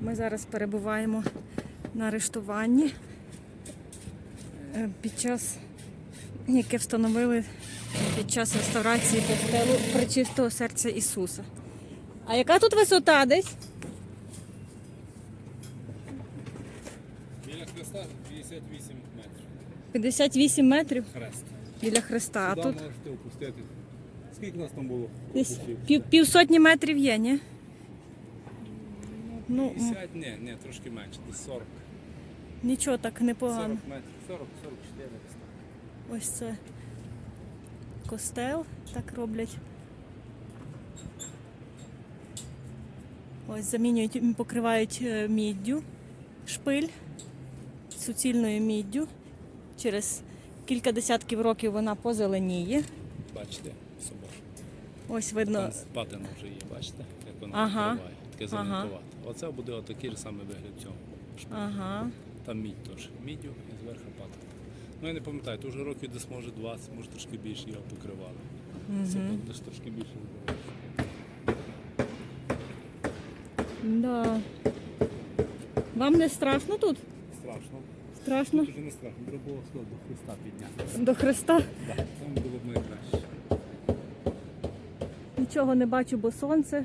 Ми зараз перебуваємо на арештуванні е, під час, яке встановили під час реставрації костелу Пречистого серця Ісуса. А яка тут висота десь? Біля хреста 58 метрів. 58 метрів Хрест. біля Христа. А Сюди тут можете опустити. Скільки нас там було? десь Опустів. пів, півсотні метрів є, ні? Ну, 50? Ні, ні, трошки менше, десь 40. нічого так непогано. 40 метрів. 40, 44 десь так. Ось це костел, так роблять. Ось замінюють, покривають е, міддю, шпиль суцільною міддю. Через кілька десятків років вона позеленіє. Бачите, собор. Ось видно. Там патина вже є, бачите, як вона Ага. покриває. Таке Ага. Оце буде отакий самий вигляд цього. Ага. Там мідь теж. Міддю і зверху патина. Ну я не пам'ятаю, то вже років десь може 20, може трошки більше його покривали. Це десь трошки більше. Да. Вам не страшно тут? Страшно. Страшно? Дуже не страшно. Треба було сюди до Христа підняти. До Христа Так, там було б найкраще. нічого не бачу, бо сонце.